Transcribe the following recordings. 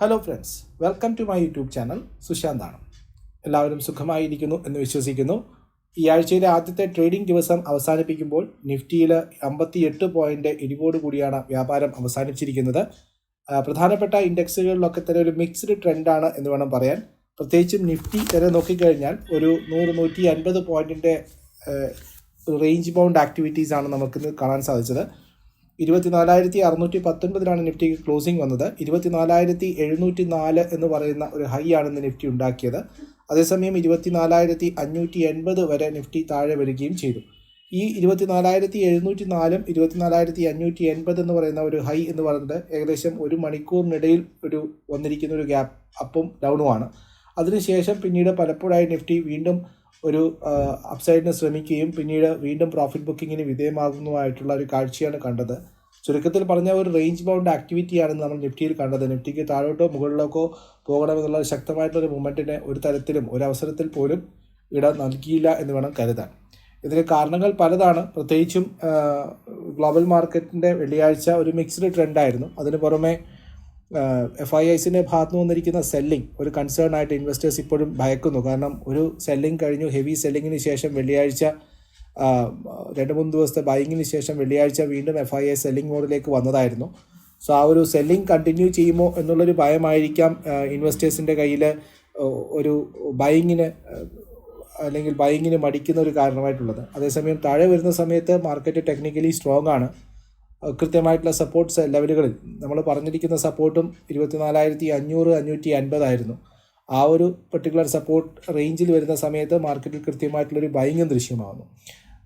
Hello friends welcome to my YouTube channel സുശാന്താണ് എല്ലാവരും സുഖമായിരിക്കുന്നു എന്ന് വിശ്വസിക്കുന്നു. ഈ ആഴ്ചയിലെ ആദ്യത്തെ ട്രേഡിംഗ് ദിവസം അവസാനിപ്പിക്കുമ്പോൾ നിഫ്റ്റിയിൽ അമ്പത്തി എട്ട് പോയിന്റ് ഇടിവോട് കൂടിയാണ് വ്യാപാരം അവസാനിച്ചിരിക്കുന്നത്. പ്രധാനപ്പെട്ട ഇൻഡെക്സുകളിലൊക്കെ തന്നെ ഒരു മിക്സ്ഡ് ട്രെൻഡാണ് എന്ന് വേണം പറയാൻ. പ്രത്യേകിച്ചും നിഫ്റ്റി തന്നെ നോക്കിക്കഴിഞ്ഞാൽ ഒരു നൂറ് നൂറ്റി അൻപത് പോയിന്റിന്റെ റേഞ്ച് ബൗണ്ട് ആക്ടിവിറ്റീസ് ആണ് നമുക്കിന്ന് കാണാൻ സാധിച്ചത്. ഇരുപത്തിനാലായിരത്തി അറുന്നൂറ്റി പത്തൊൻപതിലാണ് നിഫ്റ്റിക്ക് ക്ലോസിംഗ് വന്നത്. ഇരുപത്തിനാലായിരത്തി എഴുന്നൂറ്റി നാല് എന്ന് പറയുന്ന ഒരു ഹൈ ആണ് ഇന്ന് നിഫ്റ്റി ഉണ്ടാക്കിയത്. അതേസമയം ഇരുപത്തിനാലായിരത്തി അഞ്ഞൂറ്റി എൺപത് വരെ നിഫ്റ്റി താഴെ വരികയും ചെയ്തു. ഈ ഇരുപത്തിനാലായിരത്തി എഴുന്നൂറ്റി നാലും ഇരുപത്തിനാലായിരത്തി അഞ്ഞൂറ്റി എൺപത് എന്ന് പറയുന്ന ഒരു ഹൈ എന്ന് പറയുന്നത് ഏകദേശം ഒരു മണിക്കൂറിനിടയിൽ ഒരു വന്നിരിക്കുന്ന ഒരു ഗ്യാപ്പ് അപ്പും ഡൗണുമാണ് അതിനുശേഷം പിന്നീട് പലപ്പോഴായി നിഫ്റ്റി വീണ്ടും ഒരു അപ്സൈഡിന് ശ്രമിക്കുകയും പിന്നീട് വീണ്ടും പ്രോഫിറ്റ് ബുക്കിങ്ങിന് വിധേയമാകുന്നതുമായിട്ടുള്ള ഒരു കാഴ്ചയാണ് കണ്ടത്. ചുരുക്കത്തിൽ പറഞ്ഞ ഒരു റേഞ്ച് ബൗണ്ട് ആക്ടിവിറ്റിയാണ് നമ്മൾ നിഫ്റ്റിയിൽ കണ്ടത്. നിഫ്റ്റിക്ക് താഴോട്ടോ മുകളിലേക്കോ പോകണമെന്നുള്ള ശക്തമായിട്ടുള്ള മൂവ്മെന്റിന് ഒരു തരത്തിലും ഒരു അവസരത്തിൽ പോലും ഇട നൽകിയില്ല എന്ന് വേണം കരുതാൻ. ഇതിന് കാരണങ്ങൾ പലതാണ്. പ്രത്യേകിച്ചും ഗ്ലോബൽ മാർക്കറ്റിന്റെ വെള്ളിയാഴ്ച ഒരു മിക്സ്ഡ് ട്രെൻഡായിരുന്നു അതിന് പുറമെ എഫ് ഐ ഐസിന്റെ ഭാഗത്ത് വന്നിരിക്കുന്ന സെല്ലിംഗ് ഒരു കൺസേൺ ആയിട്ട് ഇൻവെസ്റ്റേഴ്സ് ഇപ്പോഴും ഭയക്കുന്നു. കാരണം ഒരു സെല്ലിംഗ് കഴിഞ്ഞു ഹെവി സെല്ലിങ്ങിന് ശേഷം വെള്ളിയാഴ്ച രണ്ട് മൂന്ന് ദിവസത്തെ ബൈങ്ങിന് ശേഷം വെള്ളിയാഴ്ച വീണ്ടും എഫ് ഐ ഐ സെല്ലിംഗ് മോഡിലേക്ക് വന്നതായിരുന്നു. സോ ആ ഒരു സെല്ലിംഗ് കണ്ടിന്യൂ ചെയ്യുമോ എന്നുള്ളൊരു ഭയമായിരിക്കാം ഇൻവെസ്റ്റേഴ്സിന്റെ കയ്യിൽ ഒരു ബൈങ്ങിന് അല്ലെങ്കിൽ ബൈങ്ങിന് മടിക്കുന്ന ഒരു കാരണമായിട്ടുള്ളത്. അതേസമയം താഴെ വരുന്ന സമയത്ത് മാർക്കറ്റ് ടെക്നിക്കലി സ്ട്രോങ് ആണ്. കൃത്യമായിട്ടുള്ള സപ്പോർട്ട് ലെവലുകളിൽ നമ്മൾ പറഞ്ഞിരിക്കുന്ന സപ്പോർട്ടും ഇരുപത്തിനാലായിരത്തി അഞ്ഞൂറ് അഞ്ഞൂറ്റി അൻപതായിരുന്നു ആ ഒരു പെർട്ടിക്കുലർ സപ്പോർട്ട് റേഞ്ചിൽ വരുന്ന സമയത്ത് മാർക്കറ്റിൽ കൃത്യമായിട്ടുള്ളൊരു ബൈങ്ങും ദൃശ്യമാകുന്നു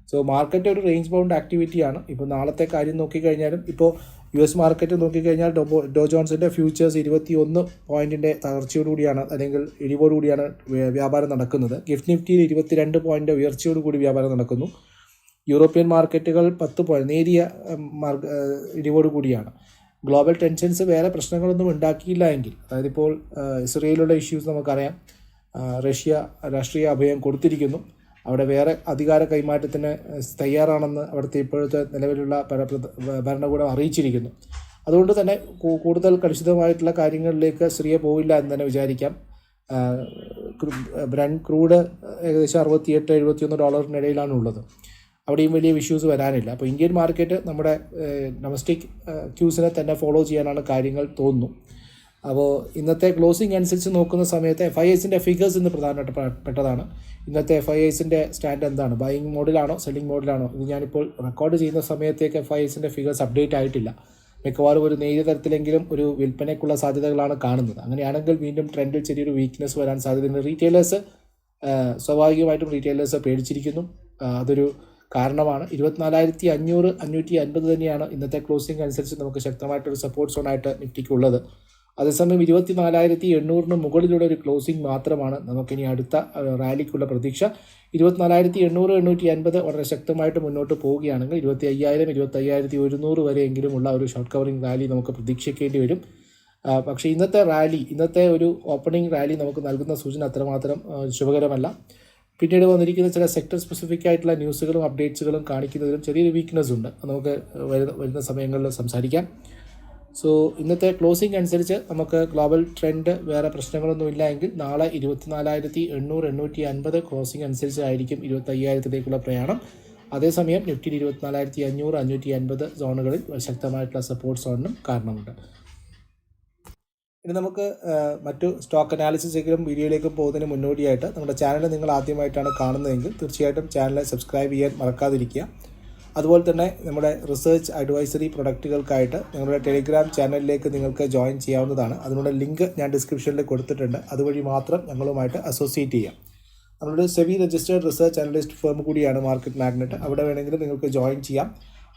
സോ മാർക്കറ്റ് ഒരു റേഞ്ച് ബൗണ്ട് ആക്ടിവിറ്റിയാണ് ഇപ്പോൾ നാളത്തെ കാര്യം നോക്കിക്കഴിഞ്ഞാലും ഇപ്പോൾ യു എസ് മാർക്കറ്റ് നോക്കിക്കഴിഞ്ഞാൽ ഡോ ഡോ ജോൺസിന്റെ ഫ്യൂച്ചേഴ്സ് ഇരുപത്തി ഒന്ന് പോയിന്റിന്റെ തകർച്ചയോടുകൂടിയാണ് അല്ലെങ്കിൽ ഇടിവോടുകൂടിയാണ് വ്യ- വ്യാപാരം നടക്കുന്നത്. ഗിഫ്റ്റ് നിഫ്റ്റിയിൽ ഇരുപത്തിരണ്ട് പോയിന്റ് ഉയർച്ചയോടുകൂടി വ്യാപാരം നടക്കുന്നു. യൂറോപ്യൻ മാർക്കറ്റുകൾ പത്ത് നേരിയ ഇടിവോട് കൂടിയാണ്. ഗ്ലോബൽ ടെൻഷൻസ് വേറെ പ്രശ്നങ്ങളൊന്നും ഉണ്ടാക്കിയില്ല എങ്കിൽ അതായത് ഇപ്പോൾ ഇസ്രയേലുള്ള ഇഷ്യൂസ് നമുക്കറിയാം. റഷ്യ രാഷ്ട്രീയ അഭയം കൊടുത്തിരിക്കുന്നു. അവിടെ വേറെ അധികാര കൈമാറ്റത്തിന് തയ്യാറാണെന്ന് അവിടുത്തെ ഇപ്പോഴത്തെ നിലവിലുള്ള ഭരണകൂടം അറിയിച്ചിരിക്കുന്നു. അതുകൊണ്ട് തന്നെ കൂടുതൽ കലുഷിതമായിട്ടുള്ള കാര്യങ്ങളിലേക്ക് സ്ത്രീയെ പോവില്ല എന്ന് തന്നെ വിചാരിക്കാം. ബ്രൻ ക്രൂഡ് ഏകദേശം അറുപത്തിയെട്ട് എഴുപത്തിയൊന്ന് ഡോളറിനിടയിലാണ് ഉള്ളത് അവിടെയും വലിയ ഇഷ്യൂസ് വരാനില്ല. അപ്പോൾ ഇന്ത്യൻ മാർക്കറ്റ് നമ്മുടെ ഡൊമസ്റ്റിക് ക്യൂസിനെ തന്നെ ഫോളോ ചെയ്യാനാണ് കാര്യങ്ങൾ തോന്നുന്നു. അപ്പോൾ ഇന്നത്തെ ക്ലോസിംഗ് അനുസരിച്ച് നോക്കുന്ന സമയത്ത് എഫ് ഐ എസിന്റെ ഫിഗേഴ്സ് ഇന്ന് പ്രധാനപ്പെട്ടതാണ് ഇന്നത്തെ എഫ് ഐ എസിന്റെ സ്റ്റാൻഡ് എന്താണ്? ബൈയിങ് മോഡിലാണോ സെല്ലിംഗ് മോഡിലാണോ ഇത് ഞാനിപ്പോൾ റെക്കോർഡ് ചെയ്യുന്ന സമയത്തേക്ക് എഫ് ഐ എസിന്റെ ഫിഗേഴ്സ് അപ്ഡേറ്റ് ആയിട്ടില്ല. മിക്കവാറും ഒരു നേരിയ തരത്തിലെങ്കിലും ഒരു വിൽപ്പനയ്ക്കുള്ള സാധ്യതകളാണ് കാണുന്നത്. അങ്ങനെയാണെങ്കിൽ വീണ്ടും ട്രെൻഡിൽ ചെറിയൊരു വീക്ക്നെസ് വരാൻ സാധ്യതയുണ്ട്. റീറ്റെയിലേഴ്സ് സ്വാഭാവികമായിട്ടും റീറ്റെയിലേഴ്സ് പേടിച്ചിരിക്കുന്നു. അതൊരു കാരണമാണ്. ഇരുപത്തിനാലായിരത്തി അഞ്ഞൂറ് അഞ്ഞൂറ്റി അൻപത് തന്നെയാണ് ഇന്നത്തെ ക്ലോസിംഗ് അനുസരിച്ച് നമുക്ക് ശക്തമായിട്ടൊരു സപ്പോർട്ട് സോണായിട്ട് നിഫ്റ്റിക്കുള്ളത് അതേസമയം ഇരുപത്തിനാലായിരത്തി എണ്ണൂറിന് മുകളിലുള്ള ഒരു ക്ലോസിംഗ് മാത്രമാണ് നമുക്കിനി അടുത്ത റാലിക്കുള്ള പ്രതീക്ഷ. ഇരുപത്തിനാലായിരത്തി എണ്ണൂറ് എണ്ണൂറ്റി അൻപത് വളരെ ശക്തമായിട്ട് മുന്നോട്ട് പോവുകയാണെങ്കിൽ ഇരുപത്തി അയ്യായിരം ഇരുപത്തി അയ്യായിരത്തി ഒരുന്നൂറ് വരെയെങ്കിലും ഉള്ള ഒരു ഷോർട്ട് കവറിംഗ് റാലി നമുക്ക് പ്രതീക്ഷിക്കേണ്ടി വരും. പക്ഷേ ഇന്നത്തെ റാലി ഇന്നത്തെ ഒരു ഓപ്പണിംഗ് റാലി നമുക്ക് നൽകുന്ന സൂചന അത്രമാത്രം ശുഭകരമല്ല. പിന്നീട് വന്നിരിക്കുന്ന ചില സെക്ടർ സ്പെസിഫിക് ആയിട്ടുള്ള ന്യൂസുകളും അപ്ഡേറ്റ്സുകളും കാണിക്കുന്നതിലും ചെറിയൊരു വീക്ക്നെസ് ഉണ്ട്. അത് നമുക്ക് വരുന്ന വരുന്ന സമയങ്ങളിൽ സംസാരിക്കാം. സോ ഇന്നത്തെ ക്ലോസിംഗ് അനുസരിച്ച് നമുക്ക് ഗ്ലോബൽ ട്രെൻഡ് വേറെ പ്രശ്നങ്ങളൊന്നും ഇല്ല എങ്കിൽ നാളെ ഇരുപത്തിനാലായിരത്തി എണ്ണൂറ് എണ്ണൂറ്റി അൻപത് ക്ലോസിംഗ് അനുസരിച്ചായിരിക്കും ഇരുപത്തി അയ്യായിരത്തിലേക്കുള്ള പ്രയാണം. അതേസമയം നിഫ്റ്റിയിൽ ഇരുപത്തിനാലായിരത്തി അഞ്ഞൂറ് അഞ്ഞൂറ്റി അൻപത് സോണുകളിൽ ശക്തമായിട്ടുള്ള സപ്പോർട്ട് സോണിനും കാരണമുണ്ട്. ഇനി നമുക്ക് മറ്റു സ്റ്റോക്ക് അനാലിസിസിലും വീഡിയോയിലേക്കും പോകുന്നതിന് മുന്നോടിയായിട്ട് നമ്മുടെ ചാനൽ നിങ്ങൾ ആദ്യമായിട്ടാണ് കാണുന്നതെങ്കിൽ തീർച്ചയായിട്ടും ചാനൽ സബ്സ്ക്രൈബ് ചെയ്യാൻ മറക്കാതിരിക്കുക. അതുപോലെ തന്നെ നമ്മുടെ റിസർച്ച് അഡ്വൈസറി പ്രൊഡക്റ്റുകൾക്കായിട്ട് ഞങ്ങളുടെ ടെലിഗ്രാം ചാനലിലേക്ക് നിങ്ങൾക്ക് ജോയിൻ ചെയ്യാവുന്നതാണ്. അതിനുള്ള ലിങ്ക് ഞാൻ ഡിസ്ക്രിപ്ഷനിൽ കൊടുത്തിട്ടുണ്ട്. അതുവഴി മാത്രം ഞങ്ങളുമായിട്ട് അസോസിയേറ്റ് ചെയ്യാം. നമ്മളൊരു SEBI registered research analyst firm കൂടിയാണ് മാർക്കറ്റ് മാഗ്നറ്റ് അവിടെ വേണമെങ്കിലും നിങ്ങൾക്ക് ജോയിൻ ചെയ്യാം.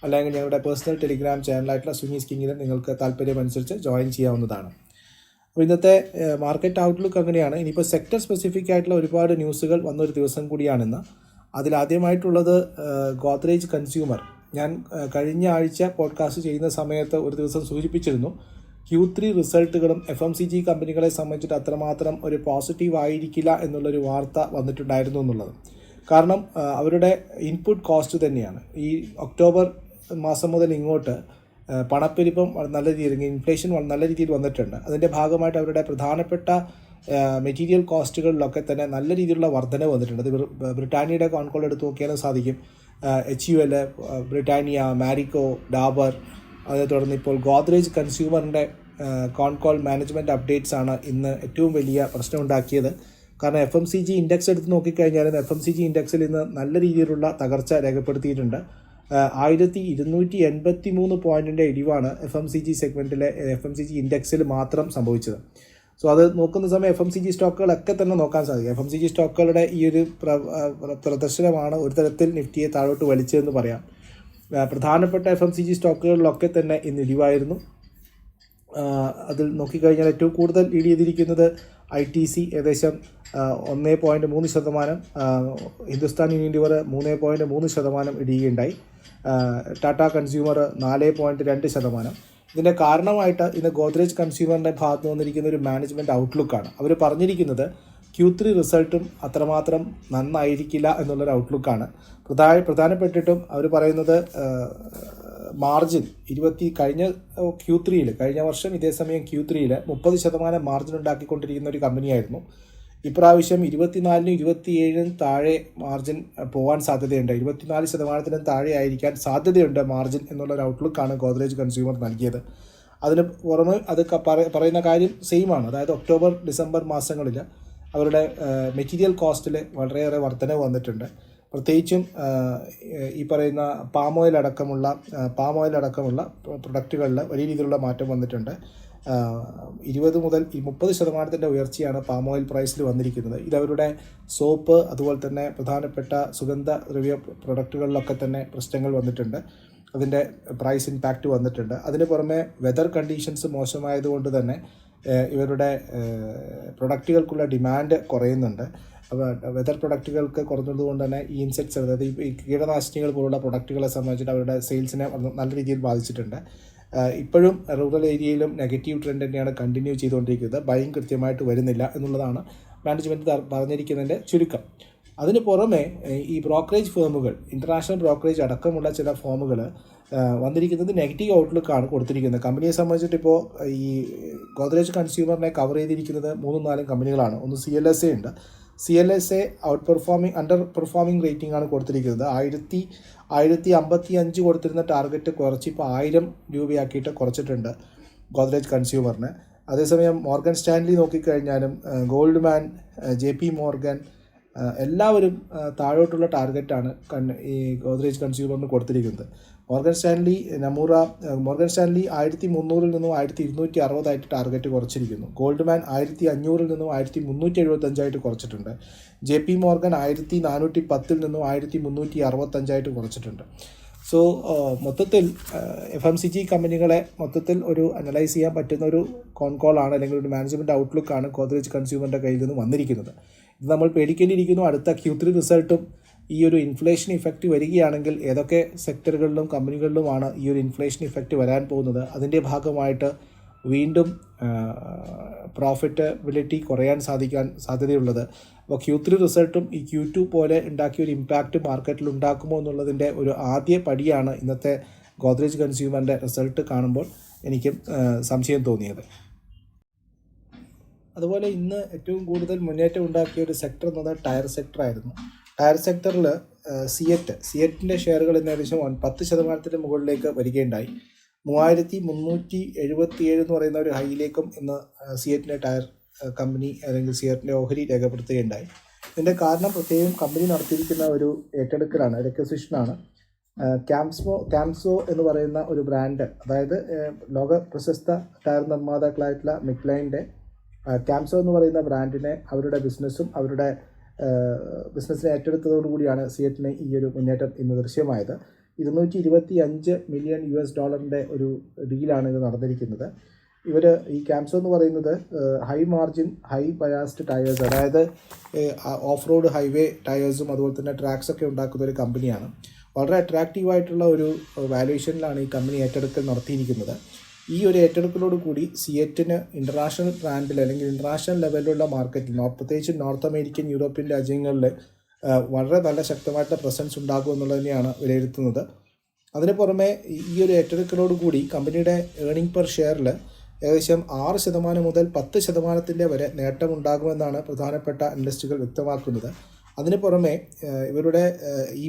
അല്ലെങ്കിൽ ഞങ്ങളുടെ പേഴ്സണൽ ടെലിഗ്രാം ചാനലായിട്ടുള്ള സുനീസ് സ്കിങ്ങിലും നിങ്ങൾക്ക് താല്പര്യമനുസരിച്ച് ജോയിൻ ചെയ്യാവുന്നതാണ്. അപ്പോൾ ഇന്നത്തെ മാർക്കറ്റ് ഔട്ട്ലുക്ക് അങ്ങനെയാണ്. ഇനിയിപ്പോൾ സെക്ടർ സ്പെസിഫിക് ആയിട്ടുള്ള ഒരുപാട് ന്യൂസുകൾ വന്നൊരു ദിവസം കൂടിയാണിന്ന്. അതിലാദ്യമായിട്ടുള്ളത് ഗോദ്രേജ് കൺസ്യൂമർ ഞാൻ കഴിഞ്ഞ ആഴ്ച പോഡ്കാസ്റ്റ് ചെയ്യുന്ന സമയത്ത് ഒരു ദിവസം സൂചിപ്പിച്ചിരുന്നു ക്യൂ ത്രീ റിസൾട്ടുകളും എഫ് എം സി ജി കമ്പനികളെ സംബന്ധിച്ചിട്ട് അത്രമാത്രം ഒരു പോസിറ്റീവ് ആയിരിക്കില്ല എന്നുള്ളൊരു വാർത്ത വന്നിട്ടുണ്ടായിരുന്നു എന്നുള്ളത്. കാരണം അവരുടെ ഇൻപുട്ട് കോസ്റ്റ് തന്നെയാണ്. ഈ ഒക്ടോബർ മാസം മുതൽ ഇങ്ങോട്ട് പണപ്പെരുപ്പം നല്ല രീതിയിൽ ഇൻഫ്ലേഷൻ നല്ല രീതിയിൽ വന്നിട്ടുണ്ട്. അതിന്റെ ഭാഗമായിട്ട് അവരുടെ പ്രധാനപ്പെട്ട മെറ്റീരിയൽ കോസ്റ്റുകളിലൊക്കെ തന്നെ നല്ല രീതിയിലുള്ള വർധന വന്നിട്ടുണ്ട്. അത് ബ്രിട്ടാനിയുടെ കോൺകോൾ എടുത്ത് നോക്കിയാലും സാധിക്കും. H U L Britannia Marico Dabur അതേ തുടർന്ന് ഇപ്പോൾ ഗോദ്രേജ് കൺസ്യൂമറിന്റെ കോൺകോൾ മാനേജ്മെന്റ് അപ്ഡേറ്റ്സ് ആണ് ഇന്ന് ഏറ്റവും വലിയ പ്രശ്നം ഉണ്ടാക്കിയത്. കാരണം F M C G index എടുത്ത് നോക്കിക്കഴിഞ്ഞാലും എഫ് എം സി ജി ഇൻഡെക്സിൽ ഇന്ന് നല്ല രീതിയിലുള്ള തകർച്ച രേഖപ്പെടുത്തിയിട്ടുണ്ട്. ആയിരത്തി ഇരുന്നൂറ്റി എൺപത്തി മൂന്ന് പോയിന്റിന്റെ ഇടിവാണ് എഫ് എം സി ജി സെഗ്മെന്റിലെ എഫ് എം സി ജി ഇൻഡെക്സിൽ മാത്രം സംഭവിച്ചത്. സോ അത് നോക്കുന്ന സമയം എഫ് എം സി ജി സ്റ്റോക്കുകളൊക്കെ തന്നെ നോക്കാൻ സാധിക്കും. എഫ് എം സി ജി സ്റ്റോക്കുകളുടെ ഈ ഒരു പ്ര- പ്രദർശനമാണ് ഒരു തരത്തിൽ നിഫ്റ്റിയെ താഴോട്ട് വലിച്ചതെന്ന് പറയാം. പ്രധാനപ്പെട്ട എഫ് എം സി ജി സ്റ്റോക്കുകളിലൊക്കെ തന്നെ ഇന്ന് ഇടിവായിരുന്നു. അതിൽ നോക്കിക്കഴിഞ്ഞാൽ ഏറ്റവും കൂടുതൽ ഇടി ചെയ്തിരിക്കുന്നത് ഐ ടി സി ഏകദേശം ഒന്ന് പോയിന്റ് മൂന്ന് ശതമാനം ഹിന്ദുസ്ഥാൻ യൂണിയൻ യൂണിലിവർ മൂന്ന് പോയിന്റ് മൂന്ന് ശതമാനം ഇടിയുകയുണ്ടായി. ആ, ടാറ്റ കൺസ്യൂമർ നാല് പോയിന്റ് രണ്ട് ശതമാനം. ഇതിന്റെ കാരണമായിട്ട് ഇന്ന് ഗോദ്രേജ് കൺസ്യൂമറിന്റെ ഭാഗത്ത് വന്നിരിക്കുന്ന ഒരു മാനേജ്മെന്റ് ഔട്ട്ലുക്കാണ് അവർ പറഞ്ഞിരിക്കുന്നത് ക്യൂ ത്രീ റിസൾട്ടും അത്രമാത്രം നന്നായിരിക്കില്ല എന്നുള്ളൊരു ഔട്ട്ലുക്കാണ് പ്രധാന പ്രധാനപ്പെട്ടിട്ടും അവർ പറയുന്നത് മാർജിൻ ഇരുപത്തി കഴിഞ്ഞ ക്യൂ ത്രീയിൽ കഴിഞ്ഞ വർഷം ഇതേ സമയം ക്യൂ ത്രീയിൽ മുപ്പത് ശതമാനം മാർജിൻ ഉണ്ടാക്കിക്കൊണ്ടിരിക്കുന്ന ഒരു കമ്പനിയായിരുന്നു ഇപ്രാവശ്യം ഇരുപത്തിനാലിനും ഇരുപത്തിയേഴിനും താഴെ മാർജിൻ പോകാൻ സാധ്യതയുണ്ട്. ഇരുപത്തിനാല് ശതമാനത്തിനും താഴെ ആയിരിക്കാൻ സാധ്യതയുണ്ട് മാർജിൻ എന്നുള്ള ഒരു ഔട്ട്ലുക്കാണ് ഗോദ്രേജ് കൺസ്യൂമർ നൽകിയത്. അതിന് പുറമെ അത് പറയുന്ന കാര്യം സെയിം ആണ്. അതായത് ഒക്ടോബർ ഡിസംബർ മാസങ്ങളിൽ അവരുടെ മെറ്റീരിയൽ കോസ്റ്റിൽ വളരെയേറെ വർധന വന്നിട്ടുണ്ട്. പ്രത്യേകിച്ചും ഈ പറയുന്ന പാം ഓയിൽ അടക്കമുള്ള പാം ഓയിൽ അടക്കമുള്ള പ്രൊഡക്റ്റുകളിൽ വലിയ രീതിയിലുള്ള മാറ്റം വന്നിട്ടുണ്ട്. ഇരുപത് മുതൽ മുപ്പത് ശതമാനത്തിന്റെ ഉയർച്ചയാണ് പാം ഓയിൽ പ്രൈസിൽ വന്നിരിക്കുന്നത്. ഇതവരുടെ സോപ്പ് അതുപോലെ തന്നെ പ്രധാനപ്പെട്ട സുഗന്ധ ദ്രവ്യ പ്രൊഡക്റ്റുകളിലൊക്കെ തന്നെ പ്രശ്നങ്ങൾ വന്നിട്ടുണ്ട്. അതിന്റെ പ്രൈസ് ഇമ്പാക്റ്റ് വന്നിട്ടുണ്ട്. അതിന് പുറമെ വെതർ കണ്ടീഷൻസ് മോശമായതുകൊണ്ട് തന്നെ ഇവരുടെ പ്രൊഡക്റ്റുകൾക്കുള്ള ഡിമാൻഡ് കുറയുന്നുണ്ട്. അപ്പോൾ വെതർ പ്രൊഡക്റ്റുകൾക്ക് കുറഞ്ഞതുകൊണ്ട് തന്നെ ഈ ഇൻസെക്ട്സ് അതായത് ഈ- കീടനാശിനികൾ പോലുള്ള പ്രൊഡക്റ്റുകളെ സംബന്ധിച്ചിട്ട് അവരുടെ സെയിൽസിനെ നല്ല രീതിയിൽ ബാധിച്ചിട്ടുണ്ട്. ഇപ്പോഴും റൂറൽ ഏരിയയിലും നെഗറ്റീവ് ട്രെൻഡ് തന്നെയാണ് കണ്ടിന്യൂ ചെയ്തുകൊണ്ടിരിക്കുന്നത്. ഭയം കൃത്യമായിട്ട് വരുന്നില്ല എന്നുള്ളതാണ് മാനേജ്മെന്റ് പറഞ്ഞിരിക്കുന്നതിന്റെ ചുരുക്കം. അതിന് പുറമെ ഈ ബ്രോക്കറേജ് ഫേമുകൾ ഇന്റർനാഷണൽ ബ്രോക്കറേജ് അടക്കമുള്ള ചില ഫോമുകൾ വന്നിരിക്കുന്നത് നെഗറ്റീവ് ഔട്ട്ലുക്കാണ് കൊടുത്തിരിക്കുന്നത്. കമ്പനിയെ സംബന്ധിച്ചിട്ട് ഇപ്പോൾ ഈ ഗോദ്രേജ് കൺസ്യൂമറിനെ കവർ ചെയ്തിരിക്കുന്നത് മൂന്നും നാലും കമ്പനികളാണ് ഒന്ന് സി എൽ എസ് എ ഉണ്ട്. C L S A outperforming underperforming rating ആണ് കൊടുത്തിരിക്കുന്നത്. ആയിരത്തി ആയിരത്തി അമ്പത്തി അഞ്ച് കൊടുത്തിരുന്ന ടാർഗറ്റ് കുറച്ച് ഇപ്പോൾ ആയിരം രൂപയാക്കിയിട്ട് കുറച്ചിട്ടുണ്ട് ഗോദ്രേജ് കൺസ്യൂമറിന് അതേസമയം മോർഗൻ സ്റ്റാൻലി നോക്കിക്കഴിഞ്ഞാലും Goldman J P Morgan എല്ലാവരും താഴോട്ടുള്ള ടാർഗറ്റാണ് കൺ ഈ ഗോദ്രേജ് കൺസ്യൂമറിന് കൊടുത്തിരിക്കുന്നത്. Morgan Stanley Nomura Morgan Stanley ആയിരത്തി മുന്നൂറിൽ നിന്നും ആയിരത്തി ഇരുന്നൂറ്റി അറുപതായിട്ട് ടാർഗറ്റ് കുറച്ചിരിക്കുന്നു. ഗോൾഡ്മാൻ ആയിരത്തി അഞ്ഞൂറിൽ നിന്നും ആയിരത്തി മുന്നൂറ്റി എഴുപത്തഞ്ചായിട്ട് കുറച്ചിട്ടുണ്ട്. ജെ പി മോർഗൻ ആയിരത്തി നാനൂറ്റി പത്തിൽ നിന്നും ആയിരത്തി മുന്നൂറ്റി അറുപത്തഞ്ചായിട്ട് കുറച്ചിട്ടുണ്ട് സോ മൊത്തത്തിൽ എഫ് എം സി ജി കമ്പനികളെ മൊത്തത്തിൽ ഒരു അനലൈസ് ചെയ്യാൻ പറ്റുന്ന ഒരു കോൺ കോൾ ആണ് അല്ലെങ്കിൽ ഒരു മാനേജ്മെന്റ് ഔട്ട്ലുക്കാണ് ഗോദ്രേജ് കൺസ്യൂമറിന്റെ കയ്യിൽ നിന്ന് വന്നിരിക്കുന്നത്. ഇത് നമ്മൾ പേടിക്കേണ്ടിയിരിക്കുന്നു അടുത്ത ക്യൂ ത്രീ റിസൾട്ടും ഈ ഒരു ഇൻഫ്ലേഷൻ ഇഫക്റ്റ് വരികയാണെങ്കിൽ ഏതൊക്കെ സെക്ടറുകളിലും കമ്പനികളിലുമാണ് ഈ ഒരു ഇൻഫ്ലേഷൻ ഇഫക്റ്റ് വരാൻ പോകുന്നത്. അതിന്റെ ഭാഗമായിട്ട് വീണ്ടും പ്രോഫിറ്റബിലിറ്റി കുറയാൻ സാധിക്കാൻ സാധ്യതയുള്ളത്. അപ്പോൾ ക്യൂ ത്രീ റിസൾട്ടും ഈ ക്യൂ ടു പോലെ ഉണ്ടാക്കിയ ഒരു ഇമ്പാക്റ്റ് മാർക്കറ്റിൽ ഉണ്ടാക്കുമോ എന്നുള്ളതിന്റെ ഒരു ആദ്യ പടിയാണ് ഇന്നത്തെ ഗോദ്രേജ് കൺസ്യൂമറിന്റെ റിസൾട്ട് കാണുമ്പോൾ എനിക്കും സംശയം തോന്നിയത്. അതുപോലെ ഇന്ന് ഏറ്റവും കൂടുതൽ മുന്നേറ്റം ഉണ്ടാക്കിയ ഒരു സെക്ടർ എന്ന് പറഞ്ഞാൽ ടയർ സെക്ടർ ആയിരുന്നു. ടയർ സെക്ടറിൽ സിയറ്റ് സിയറ്റിന്റെ ഷെയറുകൾ ഇന്ന് ഏകദേശം പത്ത് ശതമാനത്തിന് മുകളിലേക്ക് വരികയുണ്ടായി. മൂവായിരത്തി മുന്നൂറ്റി എഴുപത്തിയേഴ് എന്ന് പറയുന്ന ഒരു ഹൈയിലേക്കും ഇന്ന് സിയറ്റിന്റെ ടയർ കമ്പനി അല്ലെങ്കിൽ സിയറ്റിന്റെ ഓഹരി രേഖപ്പെടുത്തുകയുണ്ടായി. ഇതിന്റെ കാരണം പ്രത്യേകം കമ്പനി നടത്തിയിരിക്കുന്ന ഒരു ഏറ്റെടുക്കലാണ് റെക്വസിഷനാണ് ക്യാംസ്മോ ക്യാംസോ എന്ന് പറയുന്ന ഒരു ബ്രാൻഡ് അതായത് ലോക പ്രശസ്ത ടയർ നിർമ്മാതാക്കളായിട്ടുള്ള മിക്ലൈന്റെ ക്യാംസോ എന്ന് പറയുന്ന ബ്രാൻഡിനെ അവരുടെ ബിസിനസ്സും അവരുടെ ബിസിനസ്സിനെ ഏറ്റെടുത്തതോടുകൂടിയാണ് സിയറ്റിന് ഈ ഒരു മുന്നേറ്റം ഇന്ന് ദൃശ്യമായത്. ഇരുന്നൂറ്റി ഇരുപത്തി അഞ്ച് മില്യൺ യു എസ് ഡോളറിന്റെ ഒരു ഡീലാണ് ഇത് നടന്നിരിക്കുന്നത്. ഇവർ ഈ ക്യാംസോ എന്ന് പറയുന്നത് high margin high biased tyres അതായത് ഓഫ് റോഡ് ഹൈവേ ടയേഴ്സും അതുപോലെ തന്നെ ട്രാക്സ് ഒക്കെ ഉണ്ടാക്കുന്ന ഒരു കമ്പനിയാണ് വളരെ അട്രാക്റ്റീവായിട്ടുള്ള ഒരു വാല്യുവേഷനിലാണ് ഈ കമ്പനി ഏറ്റെടുക്കൽ നടത്തിയിരിക്കുന്നത്. ഈ ഒരു ഏറ്റെടുക്കലോട് കൂടി സിയറ്റിന് ഇന്റർനാഷണൽ ബ്രാൻഡിൽ അല്ലെങ്കിൽ ഇന്റർനാഷണൽ ലെവലിലുള്ള മാർക്കറ്റിൽ പ്രത്യേകിച്ച് നോർത്ത് അമേരിക്കൻ യൂറോപ്യൻ രാജ്യങ്ങളിൽ വളരെ നല്ല ശക്തമായിട്ടുള്ള പ്രസൻസ് ഉണ്ടാകും എന്നുള്ളത് തന്നെയാണ് വിലയിരുത്തുന്നത്. അതിന് പുറമെ ഈ ഒരു ഏറ്റെടുക്കലോട് കൂടി കമ്പനിയുടെ ഏണിംഗ് പെർ ഷെയറിൽ ഏകദേശം ആറ് ശതമാനം മുതൽ പത്ത് ശതമാനത്തിന്റെ വരെ നേട്ടമുണ്ടാകുമെന്നാണ് പ്രധാനപ്പെട്ട ഇൻഡസ്ട്രികൾ വ്യക്തമാക്കുന്നത്. അതിന് പുറമെ ഇവരുടെ ഈ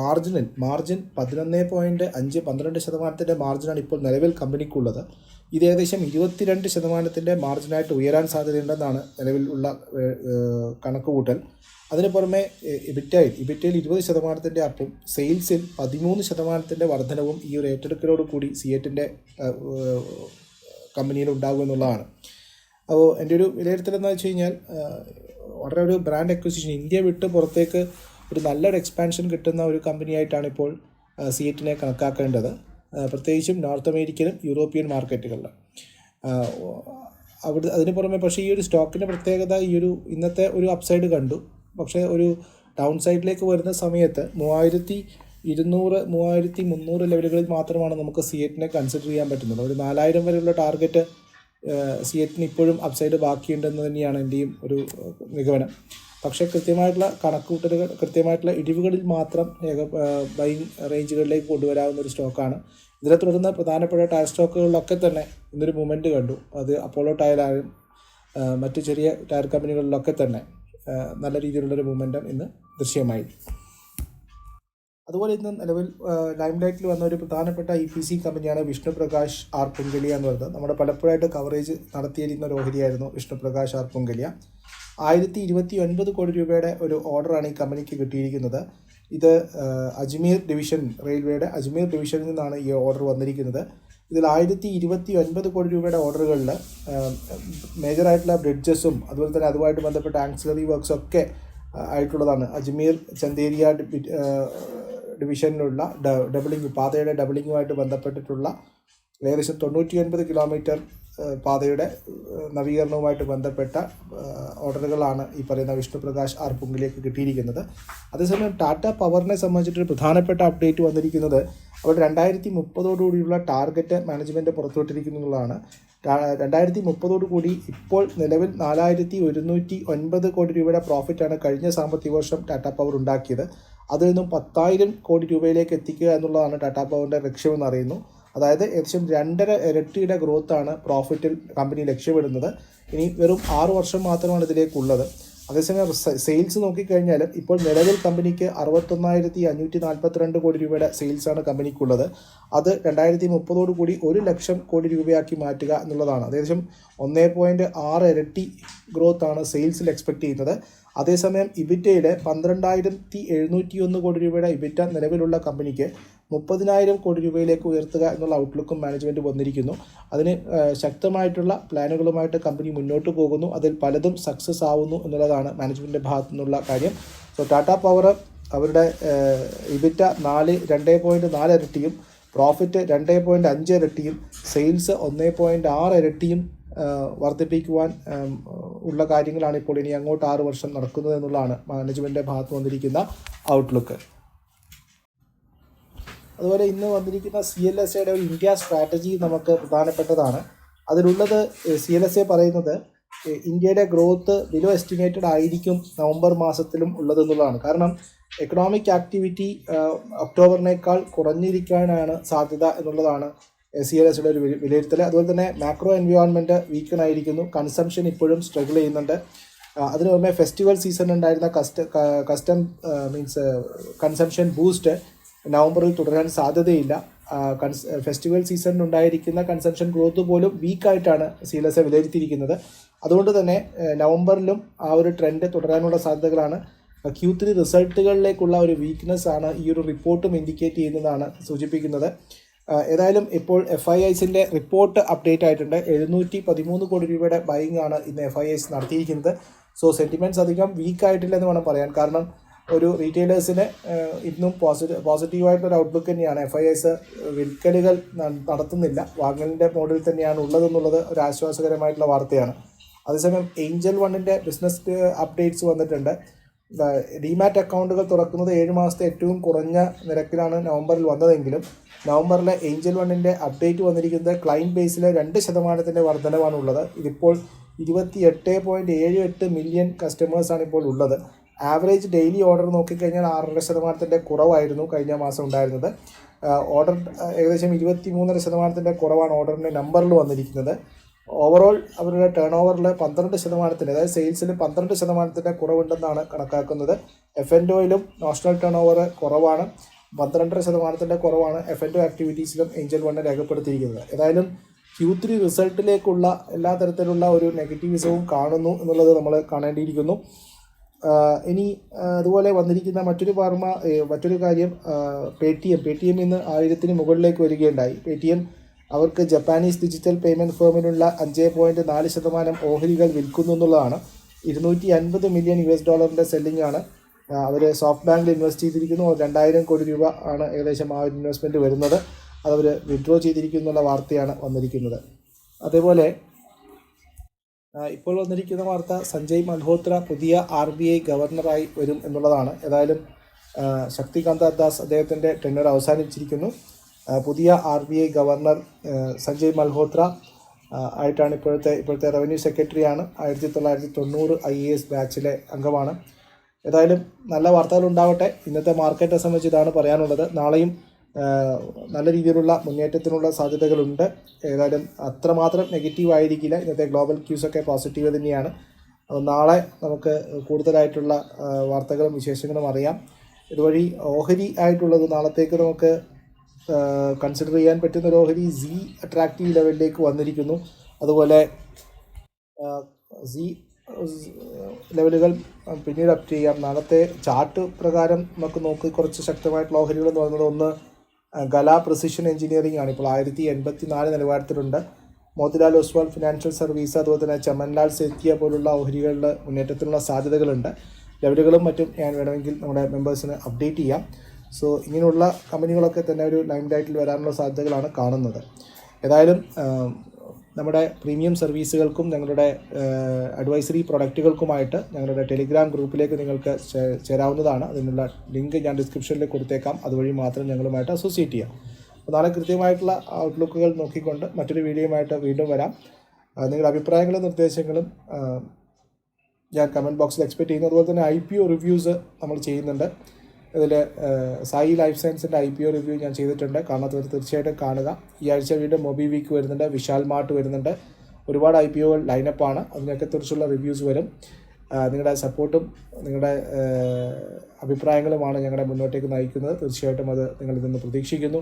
മാർജിനിൽ മാർജിൻ പതിനൊന്ന് പോയിന്റ് അഞ്ച് പന്ത്രണ്ട് ശതമാനത്തിന്റെ മാർജിനാണ് ഇപ്പോൾ നിലവിൽ കമ്പനിക്കുള്ളത്. ഇത് ഏകദേശം ഇരുപത്തിരണ്ട് ശതമാനത്തിന്റെ മാർജിനായിട്ട് ഉയരാൻ സാധ്യതയുണ്ടെന്നാണ് നിലവിൽ ഉള്ള കണക്കുകൂട്ടൽ. അതിന് പുറമെ ഇബിറ്റയിൽ ഇബിറ്റയിൽ ഇരുപത് ശതമാനത്തിന്റെ അപ്പും സെയിൽസിൽ പതിമൂന്ന് ശതമാനത്തിന്റെ വർധനവും ഈ ഒരു ഏറ്റെടുക്കലോട് കൂടി സിയറ്റിന്റെ കമ്പനിയിൽ ഉണ്ടാകും എന്നുള്ളതാണ്. അപ്പോൾ എന്റെ ഒരു വിലയിരുത്തൽ എന്താ വെച്ച് കഴിഞ്ഞാൽ വളരെ ഒരു ബ്രാൻഡ് അക്വിസിഷൻ ഇന്ത്യ വിട്ട് പുറത്തേക്ക് ഒരു നല്ലൊരു എക്സ്പാൻഷൻ കിട്ടുന്ന ഒരു കമ്പനിയായിട്ടാണ് ഇപ്പോൾ സീറ്റിനെ കണക്കാക്കേണ്ടത്. പ്രത്യേകിച്ചും നോർത്ത് അമേരിക്കനും യൂറോപ്യൻ മാർക്കറ്റുകളിലും അവിടെ അതിന് പുറമെ പക്ഷേ ഈ ഒരു സ്റ്റോക്കിന്റെ പ്രത്യേകത ഈ ഒരു ഇന്നത്തെ ഒരു അപ്സൈഡ് കണ്ടു. പക്ഷേ ഒരു ഡൗൺ സൈഡിലേക്ക് വരുന്ന സമയത്ത് മൂവായിരത്തി ഇരുന്നൂറ് മൂവായിരത്തി മുന്നൂറ് ലെവലുകളിൽ മാത്രമാണ് നമുക്ക് സിയറ്റിനെ കൺസിഡർ ചെയ്യാൻ പറ്റുന്നത്. ഒരു നാലായിരം വരെയുള്ള ടാർഗറ്റ് സിയറ്റിന് ഇപ്പോഴും അപ്സൈഡ് ബാക്കിയുണ്ടെന്ന് തന്നെയാണ് എന്റെയും ഒരു നിഗമനം. പക്ഷേ കൃത്യമായിട്ടുള്ള കണക്കുകൂട്ടലുകൾ കൃത്യമായിട്ടുള്ള ഇടിവുകളിൽ മാത്രം ഏക ബൈങ് റേഞ്ചുകളിലേക്ക് കൊണ്ടുവരാവുന്ന ഒരു സ്റ്റോക്കാണ് ഇതിനെ തുടർന്ന് പ്രധാനപ്പെട്ട ടയർ സ്റ്റോക്കുകളിലൊക്കെ തന്നെ ഇന്നൊരു മൂവ്മെന്റ് കണ്ടു. അത് അപ്പോളോ ടയറായാലും മറ്റു ചെറിയ ടയർ കമ്പനികളിലൊക്കെ തന്നെ നല്ല രീതിയിലുള്ളൊരു മൂവ്മെന്റം ഇന്ന് ദൃശ്യമായി അതുപോലെ ഇന്ന് നിലവിൽ ലൈം ലൈറ്റിൽ വന്ന ഒരു പ്രധാനപ്പെട്ട ഇ പി സി കമ്പനിയാണ് വിഷ്ണുപ്രകാശ് ആർ പുങ്കലിയ എന്ന് പറയുന്നത്. നമ്മുടെ പലപ്പോഴായിട്ട് കവറേജ് നടത്തിയിരിക്കുന്ന ഒരു ഓഹരിയായിരുന്നു വിഷ്ണുപ്രകാശ് ആർ പുങ്കലിയ ആയിരത്തി ഇരുപത്തി ഒൻപത് കോടി രൂപയുടെ ഒരു ഓർഡറാണ് ഈ കമ്പനിക്ക് കിട്ടിയിരിക്കുന്നത്. ഇത് അജ്മീർ ഡിവിഷൻ റെയിൽവേയുടെ അജ്മീർ ഡിവിഷനിൽ നിന്നാണ് ഈ ഓർഡർ വന്നിരിക്കുന്നത്. ഇതിൽ ആയിരത്തി ഇരുപത്തി ഒൻപത് കോടി രൂപയുടെ ഓർഡറുകളിൽ മേജറായിട്ടുള്ള ബ്രിഡ്ജസും അതുപോലെ തന്നെ അതുമായിട്ട് ബന്ധപ്പെട്ട ആക്സിലറി വർക്ക്സ് ഒക്കെ ആയിട്ടുള്ളതാണ്. അജ്മീർ ചന്ദേരിയ ഡിവിഷനിലുള്ള ഡബിളിംഗ് പാതയുടെ ഡബിളിങ്ങുമായിട്ട് ബന്ധപ്പെട്ടിട്ടുള്ള ഏകദേശം തൊണ്ണൂറ്റി ഒൻപത് കിലോമീറ്റർ പാതയുടെ നവീകരണവുമായിട്ട് ബന്ധപ്പെട്ട ഓർഡറുകളാണ് ഈ പറയുന്ന വിഷ്ണുപ്രകാശ് ആർ പുങ്കിലേക്ക് കിട്ടിയിരിക്കുന്നത്. അതേസമയം ടാറ്റ പവറിനെ സംബന്ധിച്ചിട്ടൊരു പ്രധാനപ്പെട്ട അപ്ഡേറ്റ് വന്നിരിക്കുന്നത് അവർ രണ്ടായിരത്തി മുപ്പതോടുകൂടിയുള്ള ടാർഗറ്റ് മാനേജ്മെന്റ് പുറത്തുവിട്ടിരിക്കുന്നതാണ് രണ്ടായിരത്തി മുപ്പതോടുകൂടി ഇപ്പോൾ നിലവിൽ നാലായിരത്തി ഒരുന്നൂറ്റി ഒൻപത് കോടി രൂപയുടെ പ്രോഫിറ്റാണ് കഴിഞ്ഞ സാമ്പത്തിക വർഷം ടാറ്റ പവർ ഉണ്ടാക്കിയത്. അതിൽ നിന്നും പത്തായിരം കോടി രൂപയിലേക്ക് എത്തിക്കുക എന്നുള്ളതാണ് ടാറ്റാ പവറിന്റെ ലക്ഷ്യമെന്ന് അറിയുന്നു. അതായത് ഏകദേശം രണ്ടര ഇരട്ടിയുടെ ഗ്രോത്താണ് പ്രോഫിറ്റിൽ കമ്പനി ലക്ഷ്യമിടുന്നത്. ഇനി വെറും ആറു വർഷം മാത്രമാണ് ഇതിലേക്കുള്ളത്. അതേസമയം സെയിൽസ് നോക്കിക്കഴിഞ്ഞാൽ ഇപ്പോൾ നിലവിൽ കമ്പനിക്ക് അറുപത്തൊന്നായിരത്തി അഞ്ഞൂറ്റി നാൽപ്പത്തിരണ്ട് കോടി രൂപയുടെ സെയിൽസാണ് കമ്പനിക്കുള്ളത്. അത് രണ്ടായിരത്തി മുപ്പതോടു കൂടി ഒരു ലക്ഷം കോടി രൂപയാക്കി മാറ്റുക എന്നുള്ളതാണ്. ഏകദേശം ഒന്നേ പോയിന്റ് ആറ് ഇരട്ടി ഗ്രോത്താണ് സെയിൽസിൽ എക്സ്പെക്ട് ചെയ്യുന്നത്. അതേസമയം ഇബിറ്റയുടെ പന്ത്രണ്ടായിരത്തി എഴുന്നൂറ്റി ഒന്ന് കോടി രൂപയുടെ ഇബിറ്റ നിലവിലുള്ള കമ്പനിക്ക് മുപ്പതിനായിരം കോടി രൂപയിലേക്ക് ഉയർത്തുക എന്നുള്ള ഔട്ട്ലുക്കും മാനേജ്മെന്റ് വന്നിരിക്കുന്നു. അതിന് ശക്തമായിട്ടുള്ള പ്ലാനുകളുമായിട്ട് കമ്പനി മുന്നോട്ട് പോകുന്നു. അതിൽ പലതും സക്സസ് ആവുന്നു എന്നുള്ളതാണ് മാനേജ്മെന്റിന്റെ ഭാഗത്തു നിന്നുള്ള കാര്യം. സോ ടാറ്റ പവർ അവരുടെ ഇബിറ്റ നാല് രണ്ട് പോയിന്റ് നാല് ഇരട്ടിയും പ്രോഫിറ്റ് രണ്ട് പോയിന്റ് അഞ്ച് ഇരട്ടിയും സെയിൽസ് ഒന്ന് പോയിന്റ് ആറ് ഇരട്ടിയും വർദ്ധിപ്പിക്കുവാൻ ഉള്ള കാര്യങ്ങളാണ് ഇപ്പോൾ ഇനി അങ്ങോട്ട് ആറ് വർഷം നടക്കുന്നത് എന്നുള്ളതാണ് മാനേജ്മെന്റ് ഭാഗത്ത് വന്നിരിക്കുന്ന ഔട്ട്ലുക്ക് അതുപോലെ ഇന്ന് വന്നിരിക്കുന്ന സി എൽ എസ് എയുടെ ഒരു ഇന്ത്യ സ്ട്രാറ്റജി നമുക്ക് പ്രധാനപ്പെട്ടതാണ്. അതിലുള്ളത് സി എൽ എസ് എ പറയുന്നത് ഇന്ത്യയുടെ ഗ്രോത്ത് ബിലോ എസ്റ്റിമേറ്റഡ് ആയിരിക്കും നവംബർ മാസത്തിലും ഉള്ളതെന്നുള്ളതാണ് കാരണം എക്കണോമിക് ആക്ടിവിറ്റി ഒക്ടോബറിനേക്കാൾ കുറഞ്ഞിരിക്കാനാണ് സാധ്യത എന്നുള്ളതാണ് സി എൽ എസിയുടെ ഒരു വിലയിരുത്തൽ അതുപോലെ തന്നെ മാക്രോ എൻവയോൺമെന്റ് വീക്കൺ ആയിരിക്കുന്നു. കൺസംഷൻ ഇപ്പോഴും സ്ട്രഗിൾ ചെയ്യുന്നുണ്ട്. അതിനു പുറമെ ഫെസ്റ്റിവൽ സീസൺ ഉണ്ടായിരുന്ന കസ്റ്റ കസ്റ്റം മീൻസ് കൺസംഷൻ ബൂസ്റ്റ് നവംബറിൽ തുടരാൻ സാധ്യതയില്ല. കൺസ് ഫെസ്റ്റിവൽ സീസണിൽ ഉണ്ടായിരിക്കുന്ന കൺസംഷൻ ഗ്രോത്ത് പോലും വീക്കായിട്ടാണ് സി എൽ എസ് എ വിലയിരുത്തിയിരിക്കുന്നത്. അതുകൊണ്ട് തന്നെ നവംബറിലും ആ ഒരു ട്രെൻഡ് തുടരാനുള്ള സാധ്യതകളാണ്. ക്യൂ ത്രീ റിസൾട്ടുകളിലേക്കുള്ള ഒരു വീക്ക്നെസ് ആണ് ഈ ഒരു റിപ്പോർട്ടും ഇൻഡിക്കേറ്റ് ചെയ്യുന്നതാണ് സൂചിപ്പിക്കുന്നത്. ഏതായാലും ഇപ്പോൾ എഫ് ഐ ഐസിന്റെ റിപ്പോർട്ട് അപ്ഡേറ്റ് ആയിട്ടുണ്ട്. എഴുന്നൂറ്റി പതിമൂന്ന് കോടി രൂപയുടെ ബൈങ് ആണ് ഇന്ന് എഫ് ഐ ഐസ് നടത്തിയിരിക്കുന്നത്. സോ സെന്റിമെന്റ്സ് അധികം വീക്ക് ആയിട്ടില്ല എന്ന് വേണം പറയാൻ. കാരണം ഒരു റീറ്റെയിലേഴ്സിന് ഇന്നും പോസിറ്റീവ് പോസിറ്റീവായിട്ടുള്ള ഔട്ട്ലുക്ക് തന്നെയാണ്. എഫ് ഐ ഐസ് വിൽക്കലുകൾ നടത്തുന്നില്ല. വാങ്ങലിന്റെ മോഡിൽ തന്നെയാണ് ഉള്ളതെന്നുള്ളത് ഒരു ആശ്വാസകരമായിട്ടുള്ള വാർത്തയാണ്. അതേസമയം ഏഞ്ചൽ വണ്ണിന്റെ ബിസിനസ് അപ്ഡേറ്റ്സ് വന്നിട്ടുണ്ട്. ഡിമാറ്റ് അക്കൗണ്ടുകൾ തുറക്കുന്നത് ഏഴ് മാസത്തെ ഏറ്റവും കുറഞ്ഞ നിരക്കിലാണ് നവംബറിൽ വന്നതെങ്കിലും നവംബറിലെ ഏഞ്ചൽ വണ്ണിന്റെ അപ്ഡേറ്റ് വന്നിരിക്കുന്നത് ക്ലൈന്റ് ബേസിലെ രണ്ട് ശതമാനത്തിന്റെ വർധനവാണുള്ളത്. ഇതിപ്പോൾ ഇരുപത്തി എട്ട് പോയിന്റ് ഏഴ് എട്ട് മില്യൺ കസ്റ്റമേഴ്സാണ് ഇപ്പോൾ ഉള്ളത്. ആവറേജ് ഡെയിലി ഓർഡർ നോക്കിക്കഴിഞ്ഞാൽ ആറര ശതമാനത്തിന്റെ കുറവായിരുന്നു കഴിഞ്ഞ മാസം ഉണ്ടായിരുന്നത്. ഓർഡർ ഏകദേശം ഇരുപത്തി മൂന്നര ശതമാനത്തിന്റെ കുറവാണ് ഓർഡറിന്റെ നമ്പറിൽ വന്നിരിക്കുന്നത്. ഓവറോൾ അവരുടെ ടേൺ ഓവറിൽ പന്ത്രണ്ട് ശതമാനത്തിന് അതായത് സെയിൽസിൽ പന്ത്രണ്ട് ശതമാനത്തിന്റെ കുറവുണ്ടെന്നാണ് കണക്കാക്കുന്നത്. എഫ് എൻ ഡോയിലും നാഷണൽ ടേൺ ഓവർ കുറവാണ്. പന്ത്രണ്ടര ശതമാനത്തിന്റെ കുറവാണ് എഫ് എൻ ഡോ ആക്ടിവിറ്റീസിലും ഏഞ്ചൽ വണ്ണ് രേഖപ്പെടുത്തിയിരിക്കുന്നത്. ഏതായാലും ക്യൂ ത്രീ റിസൾട്ടിലേക്കുള്ള എല്ലാ തരത്തിലുള്ള ഒരു നെഗറ്റീവിസവും കാണുന്നു എന്നുള്ളത് നമ്മൾ കാണേണ്ടിയിരിക്കുന്നു. ഇനി അതുപോലെ വന്നിരിക്കുന്ന മറ്റൊരു പാർമ മറ്റൊരു കാര്യം Paytm Paytm ഇന്ന് ആയിരത്തിന് മുകളിലേക്ക് വരികയുണ്ടായി. പേ ടി എം അവർക്ക് ജപ്പാനീസ് ഡിജിറ്റൽ പേയ്മെന്റ് ഫേമിനുള്ള അഞ്ച് പോയിന്റ് നാല് ശതമാനം ഓഹരികൾ വിൽക്കുന്നു എന്നുള്ളതാണ്. ഇരുന്നൂറ്റി അൻപത് മില്യൺ യു എസ് ഡോളറിന്റെ ആണ് അവർ സോഫ്റ്റ് ബാങ്കിൽ ഇൻവെസ്റ്റ് ചെയ്തിരിക്കുന്നു. രണ്ടായിരം കോടി രൂപ ആണ് ഏകദേശം ആ ഒരു ഇൻവെസ്റ്റ്മെന്റ് വരുന്നത്. അതവർ വിഡ്രോ ചെയ്തിരിക്കുന്നു എന്നുള്ള വാർത്തയാണ് വന്നിരിക്കുന്നത്. അതേപോലെ ഇപ്പോൾ വന്നിരിക്കുന്ന വാർത്ത സഞ്ജയ് മൽഹോത്ര പുതിയ ആർ ബി ഐ ഗവർണറായി വരും എന്നുള്ളതാണ്. ഏതായാലും ശക്തികാന്ത ദാസ് അദ്ദേഹത്തിന്റെ ടെന്നർ അവസാനിച്ചിരിക്കുന്നു പുതിയ R B I governor Sanjay Malhotra ആയിട്ടാണ് ഇപ്പോഴത്തെ ഇപ്പോഴത്തെ റവന്യൂ സെക്രട്ടറിയാണ്. ആയിരത്തി തൊള്ളായിരത്തി തൊണ്ണൂറ് ഐ എ എസ് ബാച്ചിലെ അംഗമാണ്. ഏതായാലും നല്ല വാർത്തകൾ ഉണ്ടാവട്ടെ ഇന്നത്തെ മാർക്കറ്റിനെ സംബന്ധിച്ച് ഇതാണ് പറയാനുള്ളത്. നാളെയും നല്ല രീതിയിലുള്ള മുന്നേറ്റത്തിനുള്ള സാധ്യതകളുണ്ട്. ഏതായാലും അത്രമാത്രം നെഗറ്റീവ് ആയിരിക്കില്ല. ഇന്നത്തെ ഗ്ലോബൽ ക്യൂസൊക്കെ പോസിറ്റീവ് തന്നെയാണ്. അപ്പോൾ നാളെ നമുക്ക് കൂടുതലായിട്ടുള്ള വാർത്തകളും വിശേഷങ്ങളും അറിയാം. ഇതുവഴി ഓഹരി ആയിട്ടുള്ളത് നാളത്തേക്ക് നമുക്ക് കൺസിഡർ ചെയ്യാൻ പറ്റുന്ന ഒരു ഓഹരി സി അട്രാക്റ്റീവ് ലെവലിലേക്ക് വന്നിരിക്കുന്നു. അതുപോലെ സി ലെവലുകൾ പിന്നീട് അപ്റ്റ് ചെയ്യാം. നാളത്തെ ചാർട്ട് പ്രകാരം നമുക്ക് നോക്കി കുറച്ച് ശക്തമായിട്ടുള്ള ഓഹരികൾ എന്ന് പറയുന്നത് ഒന്ന് ഗല പ്രിസിഷൻ എഞ്ചിനീയറിംഗ് ആണ്. ഇപ്പോൾ ആയിരത്തി എൺപത്തി നാല് നിലവാരത്തിലുണ്ട്. മോത്തിലാൽ ഒസ്വാൾ ഫിനാൻഷ്യൽ സർവീസ് അതുപോലെ തന്നെ ചമൻലാൽ സെത്തിയ പോലുള്ള ഓഹരികളുടെ മുന്നേറ്റത്തിനുള്ള സാധ്യതകളുണ്ട്. ലെവലുകളും മറ്റും ഞാൻ വേണമെങ്കിൽ നമ്മുടെ മെമ്പേഴ്സിന് അപ്ഡേറ്റ് ചെയ്യാം. സോ ഇങ്ങനെയുള്ള കമ്പനികളൊക്കെ തന്നെ ഒരു ലൈം ലൈറ്റിൽ വരാനുള്ള സാധ്യതകളാണ് കാണുന്നത്. ഏതായാലും നമ്മുടെ പ്രീമിയം സർവീസുകൾക്കും ഞങ്ങളുടെ അഡ്വൈസറി പ്രൊഡക്റ്റുകൾക്കുമായിട്ട് ഞങ്ങളുടെ ടെലിഗ്രാം ഗ്രൂപ്പിലേക്ക് നിങ്ങൾക്ക് ചേരാവുന്നതാണ്. അതിനുള്ള ലിങ്ക് ഞാൻ ഡിസ്ക്രിപ്ഷനിൽ കൊടുത്തേക്കാം. അതുവഴി മാത്രം ഞങ്ങളുമായിട്ട് അസോസിയേറ്റ് ചെയ്യാം. അപ്പോൾ നാളെ കൃത്യമായിട്ടുള്ള ഔട്ട്ലുക്കുകൾ നോക്കിക്കൊണ്ട് മറ്റൊരു വീഡിയോയുമായിട്ട് വീണ്ടും വരാം. നിങ്ങളുടെ അഭിപ്രായങ്ങളും നിർദ്ദേശങ്ങളും ഞാൻ കമന്റ് ബോക്സിൽ എക്സ്പെക്ട് ചെയ്യുന്നു അതുപോലെ തന്നെ ഐ പി ഒ റിവ്യൂസ് നമ്മൾ ചെയ്യുന്നുണ്ട്. ഇതിൽ സായി ലൈഫ് സയൻസിന്റെ ഐ പി ഒ റിവ്യൂ ഞാൻ ചെയ്തിട്ടുണ്ട്. കാണാത്തവർ തീർച്ചയായിട്ടും കാണുക. ഈ ആഴ്ച വീണ്ടും മൊബി വീക്ക് വരുന്നുണ്ട് വിശാൽ മാർട്ട് വരുന്നുണ്ട്. ഒരുപാട് ഐ പി ഒകൾ ലൈനപ്പാണ് അതിനൊക്കെ കുറിച്ചുള്ള റിവ്യൂസ് വരും. നിങ്ങളുടെ സപ്പോർട്ടും നിങ്ങളുടെ അഭിപ്രായങ്ങളുമാണ് ഞങ്ങളെ മുന്നോട്ടേക്ക് നയിക്കുന്നത്. തീർച്ചയായിട്ടും അത് നിങ്ങളിൽ നിന്ന് പ്രതീക്ഷിക്കുന്നു.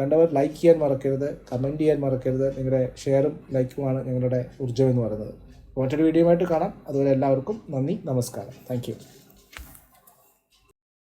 കണ്ടവർ ലൈക്ക് ചെയ്യാൻ മറക്കരുത് കമന്റ് ചെയ്യാൻ മറക്കരുത്. നിങ്ങളുടെ ഷെയറും ലൈക്കുമാണ് ഞങ്ങളുടെ ഊർജം എന്ന് പറയുന്നത്. മറ്റൊരു ആയിട്ട് കാണാം. അതുപോലെ എല്ലാവർക്കും നന്ദി നമസ്കാരം. താങ്ക്